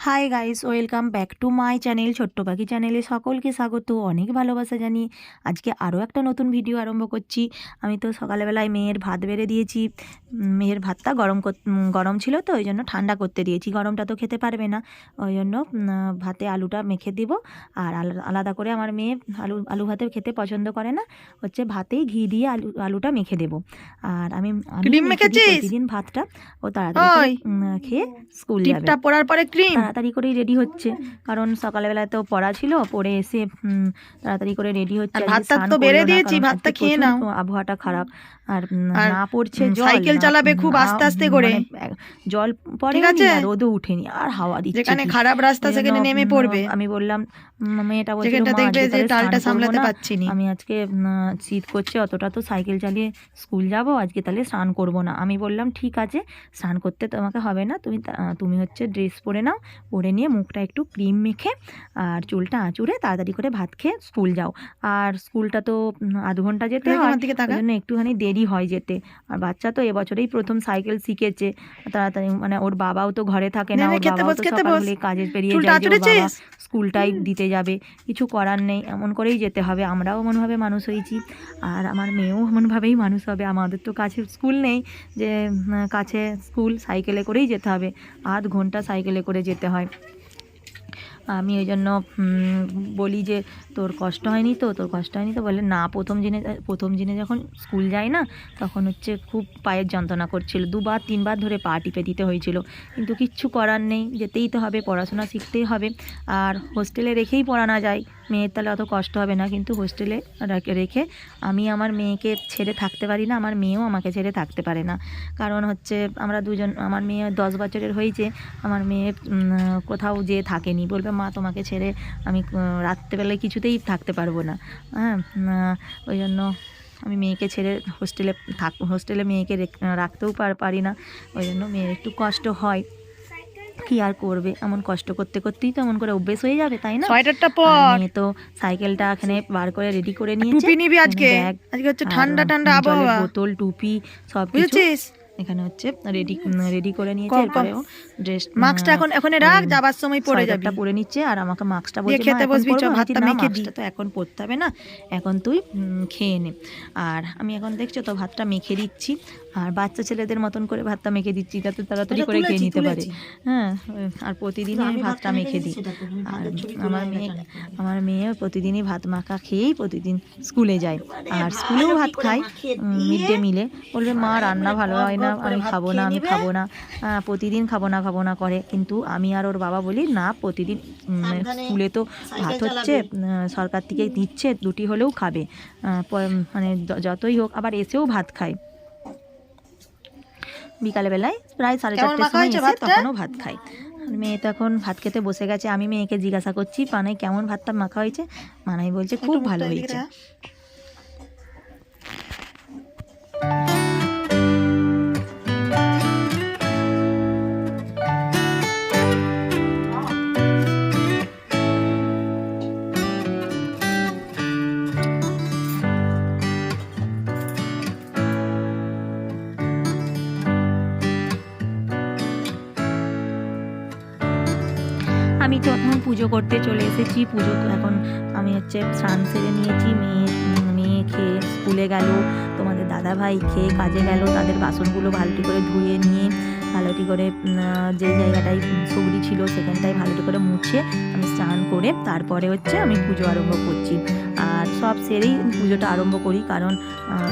Hi guys welcome back to my channel ছোট্ট পাখি চ্যানেলে সকলকে স্বাগত অনেক ভালোবাসা জানিয়ে আজকে আরও একটা নতুন ভিডিও আরম্ভ করছি। আমি তো সকালবেলায় মেয়ের ভাত বেড়ে দিয়েছি। মেয়ের ভাতটা গরম গরম ছিল তো ওই জন্য ঠান্ডা করতে দিয়েছি। গরমটা তো খেতে পারবে না ওই জন্য ভাতে আলুটা মেখে দিব। আর আলা- আলাদা করে আমার মেয়ে আলু আলু ভাতে খেতে পছন্দ করে না হচ্ছে ভাতেই ঘি দিয়ে আলু আলুটা মেখে দেব। আর আমি? প্রতিদিন ভাতটা ও তাড়াতাড়ি খেয়ে স্কুল যাবে। পরে ক্রিম? তাড়াতাড়ি করেই রেডি হচ্ছে। কারণ সকালবেলায় তো পড়া ছিল পড়ে এসে তাড়াতাড়ি করে রেডি হচ্ছে। ভাতটা তো বেড়ে দিয়েছি, ভাতটা খেয়ে নাও। আবহাওয়াটা খারাপ। আর না পড়ছে সাইকেল চালাবে খুব আস্তে আস্তে করে। মানে জল পড়ে আছে? রোদও উঠেনি আর হাওয়া দিচ্ছে যেখানে খারাপ রাস্তা সেখানে নেমে পড়বে আমি বললাম মেয়েটা বলছিল যেখানটা দেখবে যে করব সামলাতে না। পারছি নি আমি আজকে শীত করছে অতটা তো সাইকেল চালিয়ে স্কুল যাব আজকে তাহলে স্নান করব না আমি বললাম ঠিক আছে স্নান করতে তোমাকে হবে না তুমি তুমি হচ্ছে ড্রেস পরে নাও পরে নিয়ে মুখটা একটু ক্রিম মেখে আর চুলটা আঁচুড়ে তাড়াতাড়ি করে ভাত খেয়ে স্কুল যাও আর স্কুলটা তো আধ ঘণ্টা যেতে হয় জন্য একটুখানি দেরি হয় যেতে। আর বাচ্চা তো এবছরেই প্রথম সাইকেল শিখেছে। তাড়াতাড়ি মানে ওর বাবাও তো ঘরে থাকে না ওর বাবাও তো সকাল কাজে বেরিয়ে যায় ওর বাবা? স্কুলটাই দিতে যাবে। কিছু করার নেই এমন করেই যেতে হবে। আমরাও এমনভাবে মানুষ হয়েছি। আর আমার মেয়েও এমনভাবেই মানুষ হবে। আমাদের তো কাছে স্কুল নেই যে কাছে স্কুল সাইকেলে করেই যেতে হবে। আধ ঘণ্টা সাইকেলে করে যেতে হয়। আমি ওই জন্য বলি যে, তোর কষ্ট হয়নি তো? তোর কষ্ট হয়নি তো? বলে, না, প্রথম দিনে প্রথম দিনে যখন স্কুল যাই না, তখন হচ্ছে খুব পায়ের যন্ত্রণা করছিল। দুবার, তিনবার ধরে পা টিপে দিতে হয়েছিল। কিন্তু কিচ্ছু করার নেই। যেতেই তো হবে, পড়াশোনা শিখতেই হবে। আর হোস্টেলে রেখেই পড়ানো যায়। মেয়ের তাহলে অত কষ্ট হবে না। কিন্তু হোস্টেলে রেখে আমি আমার মেয়েকে ছেড়ে থাকতে পারি না। আমার মেয়েও আমাকে ছেড়ে থাকতে পারে না। কারণ হচ্ছে, আমরা দুজন, আমার মেয়ে দশ বছরের হয়েছে। আমার মেয়ে কোথাও যেয়ে থাকেনি। বলবে মা তোমাকে ছেড়ে আমি রাত্রেবেলায় কিছুতেই থাকতে পারব না। হ্যাঁ ওই জন্য আমি মেয়েকে ছেড়ে হোস্টেলে থাক হোস্টেলে মেয়েকে রাখতেও পারি না। ওই জন্য মেয়ের একটু কষ্ট হয়। কি আর করবে? এমন কষ্ট করতে করতেই তো এমন করে অভ্যেস হয়ে যাবে তাই না? সোয়েটারটা পর। মেয়ে তো সাইকেলটা এখানে বার করে রেডি করে নিয়েছে টুপি নিবি আজকে? আজকে হচ্ছে ঠান্ডা ঠান্ডা আবহাওয়া। বোতল টুপি সব কিছু এখানে হচ্ছে রেডি রেডি করে নিয়েছে কম, কম। এরপরে ড্রেস মাস্কটা এখন এখন রাখ যাবার সময় পরে যাবি। এটা পরে নিচ্ছে আর আমাকে মাস্কটা বলে বলছে খেতে "মা, বসবি, চ, পরবো?" আমি ভাতটা মেখে দি। তো এখন পড়তে হবে না এখন তুই খেয়ে নে। আর আমি এখন দেখছ তো ভাতটা মেখে দিচ্ছি। আর বাচ্চা ছেলেদের মতন করে ভাতটা মেখে দিচ্ছি যাতে তাড়াতাড়ি করে খেয়ে নিতে পারে। হ্যাঁ আর প্রতিদিনই আমি ভাতটা মেখে দিই। আর আমার মেয়ে আমার মেয়ে প্রতিদিনই ভাত মাখা খেয়েই প্রতিদিন স্কুলে যায়। আর স্কুলেও ভাত খায় মিড ডে মিলে বলবে মা রান্না ভালো হয় না আমি খাব না আমি খাব না। প্রতিদিন খাব না খাব না করে। কিন্তু আমি আর ওর বাবা বলি না প্রতিদিন স্কুলে তো ভাত হচ্ছে সরকার থেকে দিচ্ছে দুটি হলেও খাবে। মানে যতই হোক আবার এসেও ভাত খায়। বিকালবেলায় প্রায় সাড়ে চারটের সময় এসে তখনও ভাত খাই। মেয়ে তো এখন ভাত খেতে বসে গেছে আমি মেয়েকে জিজ্ঞাসা করছি পানাই কেমন ভাতটা মাখা হয়েছে? মানাই বলছে খুব ভালো হয়েছে। করতে চলে এসেছি, পুজো এখন আমি হচ্ছে স্নান সেরে নিয়েছি, মেয়ে মেয়ে খেয়ে স্কুলে গেল, তোমাদের দাদা ভাই খেয়ে কাজে গেল, তাদের বাসনগুলো ভালোটি করে ধুয়ে নিয়ে, ভালোটি করে যে জায়গাটায় সবরি ছিল সেখানটায় ভালোটি করে মুছে আমি স্নান করে তারপরে হচ্ছে আমি পুজো আরম্ভ করছি। আর সব সেরেই পুজোটা আরম্ভ করি কারণ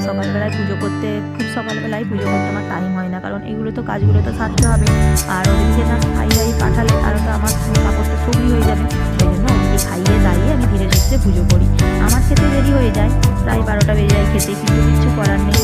সকালবেলায় পুজো করতে, খুব সকালবেলায় পুজো করতে আমার টাইম হয় না, কারণ এগুলো তো কাজগুলো তো সারতে হবে। আর ওদেরকে না খাইয়ে পাঠালে তাহলে তো আমার কাপড়টা সবরি পুজো করি। আমার খেতে দেরি হয়ে যায়, প্রায় বারোটা বেজে যায় খেতে, কিন্তু কিছু করার নেই।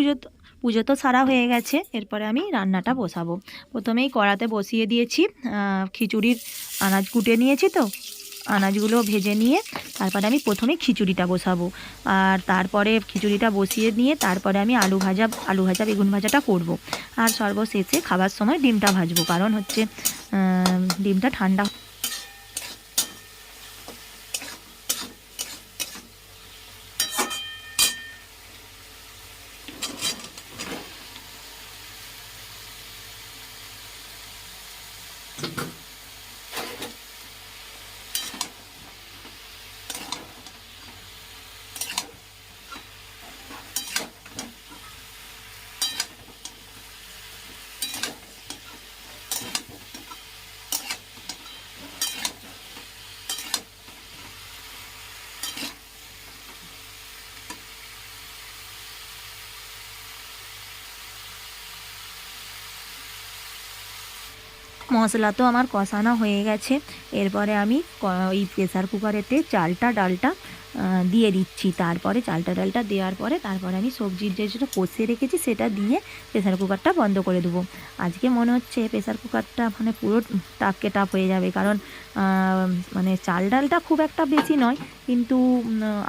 পুজো পুজো তো সারা হয়ে গেছে, এরপরে আমি রান্নাটা বসাবো প্রথমেই কড়াতে বসিয়ে দিয়েছি খিচুড়ির আনাজ কুটে নিয়েছি তো, আনাজগুলো ভেজে নিয়ে তারপরে আমি প্রথমে খিচুড়িটা বসাবো আর তারপরে খিচুড়িটা বসিয়ে নিয়ে তারপরে আমি আলু ভাজা আলু ভাজা, বেগুন ভাজাটা করব। আর সর্বশেষে খাবার সময় ডিমটা ভাজবো, কারণ হচ্ছে ডিমটা ঠান্ডা মশলা তো আমার কষানো হয়ে গেছে। এরপরে আমি ওই প্রেসার কুকারেতে চালটা, ডালটা দিয়ে দিচ্ছি। তারপরে চালটা, ডালটা দেওয়ার পরে তারপরে আমি সবজির যে যেটা কষিয়ে রেখেছি সেটা দিয়ে প্রেসার কুকারটা বন্ধ করে দেবো। আজকে মনে হচ্ছে প্রেসার কুকারটা মানে পুরো টাপকে টাপ হয়ে যাবে কারণ মানে চাল ডালটা খুব একটা বেশি নয়, কিন্তু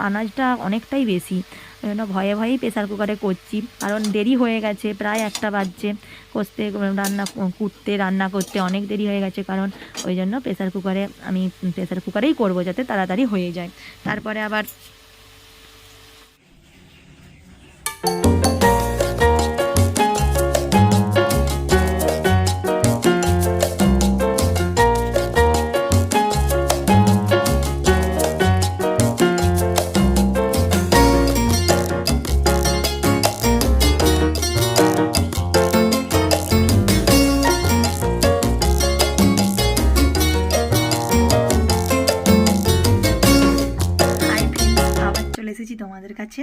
আনাজটা অনেকটাই বেশি। ওই জন্য ভয়ে ভয়েই প্রেসার কুকারে করছি। কারণ দেরি হয়ে গেছে, প্রায় একটা বাজছে। করতে রান্না, কুটতে, রান্না করতে অনেক দেরি হয়ে গেছে। কারণ ওই জন্য প্রেশার কুকারে আমি প্রেশার কুকারেই করব যাতে তাড়াতাড়ি হয়ে যায়। তারপরে আবার এসেছি তোমাদের কাছে।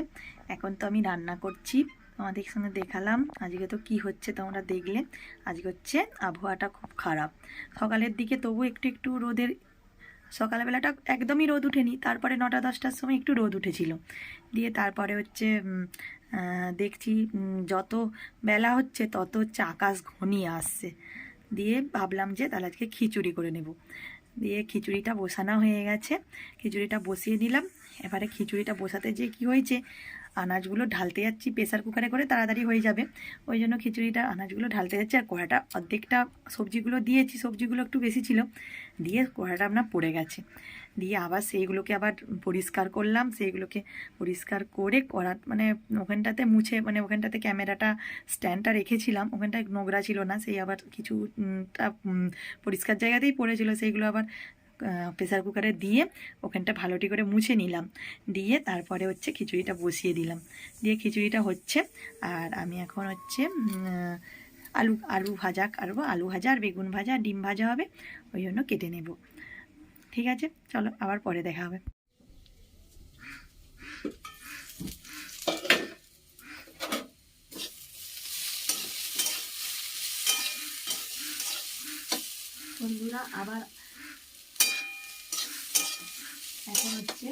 এখন তো আমি রান্না করছি। তোমাদের সঙ্গে দেখালাম আজকে তো কি হচ্ছে তোমরা দেখলে। আজকে হচ্ছে আবহাওয়াটা খুব খারাপ। সকালের দিকে তবু একটু একটু রোদের সকালবেলাটা একদমই রোদ উঠেনি, তারপরে নটা দশটার সময় একটু রোদ উঠেছিল। দিয়ে তারপরে হচ্ছে দেখছি যত বেলা হচ্ছে তত হচ্ছে আকাশ ঘনিয়ে আসছে। দিয়ে ভাবলাম যে তাহলে আজকে খিচুড়ি করে নেব। দিয়ে খিচুড়িটা বসানো হয়ে গেছে। খিচুড়িটা বসিয়ে দিলাম। এবারে খিচুড়িটা বসাতে যে কি হয়েছে, আনাজগুলো ঢালতে যাচ্ছি প্রেশার কুকারে করে তাড়াতাড়ি হয়ে যাবে। ওই জন্য খিচুড়িটা, আনাজগুলো ঢালতে যাচ্ছি আর কড়াটা, অর্ধেকটা সবজিগুলো দিয়েছি, সবজিগুলো একটু বেশি ছিল। দিয়ে কড়াটা আপনার পড়ে গেছে। দিয়ে আবার সেইগুলোকে আবার পরিষ্কার করলাম সেইগুলোকে পরিষ্কার করে কড়া মানে ওখানটাতে মুছে মানে ওখানটাতে ক্যামেরাটা স্ট্যান্ডটা রেখেছিলাম ওখানটায় নোংরা ছিল না সেই আবার কিছু উম, টা, উম, পরিষ্কার জায়গাতেই পড়েছিল সেইগুলো আবার প্রেসার কুকারে দিয়ে ওখানটা ভালোটি করে মুছে নিলাম দিয়ে তারপরে হচ্ছে খিচুড়িটা বসিয়ে দিলাম দিয়ে খিচুড়িটা হচ্ছে আর আমি এখন হচ্ছে আলু আলু ভাজা কাটবো আলু ভাজা আর বেগুন ভাজা ডিম ভাজা হবে ওই জন্য কেটে নেব। ঠিক আছে? চলো, আবার পরে দেখা হবে। বন্ধুরা, আবার এখন হচ্ছে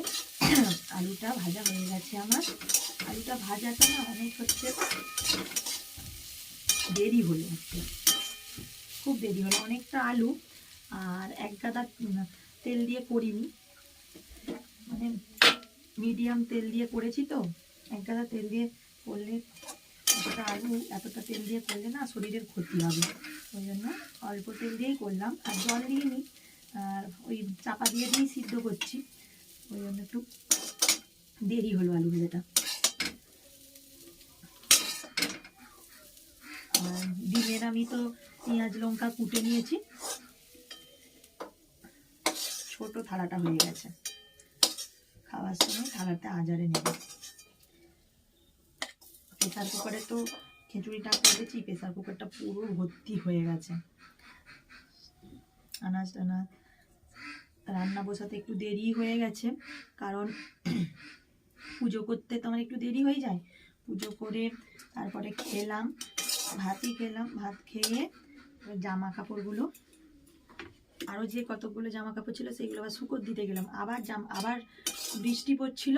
আলুটা ভাজা হয়ে গেছে আমার। আলুটা ভাজাটা না অনেক হচ্ছে দেরি হলো। খুব দেরি হলো, অনেকটা আলু আর এক গাদা তেল দিয়ে করিনি। মানে মিডিয়াম তেল দিয়ে করেছি তো এক গাদা তেল দিয়ে করলে এতটা আলু, এতটা তেল দিয়ে করলে না শরীরের ক্ষতি হবে। ওই জন্য অল্প তেল দিয়েই করলাম। আর জল দিয়ে নিই আর ওই চাপা দিয়ে দিয়েই সিদ্ধ করছি। ওই জন্য একটু দেরি হলো আলু ভাজাটা। আর ডিমের আমি তো পেঁয়াজ, লঙ্কা কুটে নিয়েছি। ছোট থালাটা হয়ে গেছে। খাওয়ার সময় থালাটা আজারে নেব। প্রেসার কুকারে তো খিচুড়িটা করেছি, প্রেসার কুকারটা পুরো ভর্তি হয়ে গেছে। আনাজ টানাজ রান্না বসাতে একটু দেরি হয়ে গেছে, কারণ পুজো করতে তো আমার একটু দেরি হয়ে যায়। পুজো করে তারপরে খেলাম, ভাতই খেলাম, ভাত খেয়ে জামা কাপড়গুলো আরও যে কতগুলো জামা কাপড় ছিল সেগুলো আবার শুকোর দিতে গেলাম। আবার জাম, আবার বৃষ্টি পড়ছিল,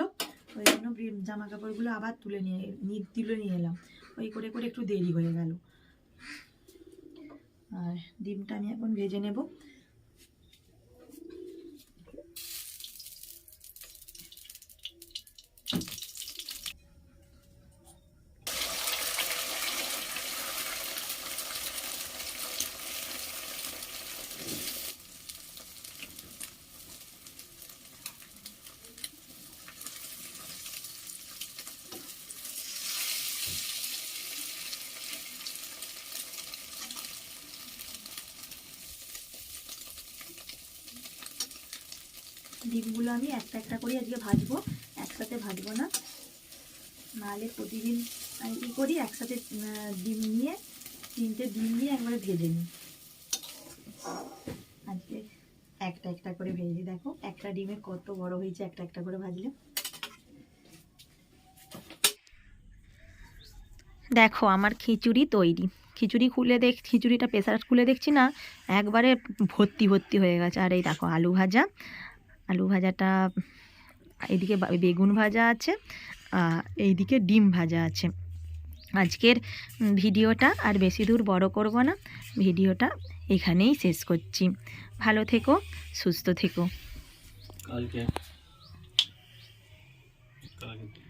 ওই জন্য জামা কাপড়গুলো আবার তুলে নিয়ে তুলে নিয়ে এলাম। ওই করে করে একটু দেরি হয়ে গেল। আর ডিমটা আমি এখন ভেজে নেব। ডিমগুলো আমি একটা একটা করে আজকে ভাজবো, একসাথে ভাজবো না। নাহলে প্রতিদিন আমি কী করি, একসাথে ডিম নিয়ে, তিনটে ডিম নিয়ে একবারে ভেজে নিই। আজকে একটা একটা করে ভেজে, দেখো, একটা ডিমে কত বড় হয়েছে, একটা একটা করে ভাজলে। দেখো, আমার খিচুড়ি তৈরি। খিচুড়ি খুলে দেখ, খিচুড়িটা প্রেসার খুলে দেখছি না, একবারে ভর্তি ভর্তি হয়ে গেছে। আর এই দেখো, আলু ভাজা আলু ভাজাটা, এদিকে বেগুন ভাজা আছে এইদিকে ডিম ভাজা আছে। আজকের ভিডিওটা আর বেশি দূর বড় করব না, ভিডিওটা এখানেই শেষ করছি। ভালো থেকো, সুস্থ থেকো। কালকে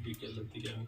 বিকেলের দিকে আমি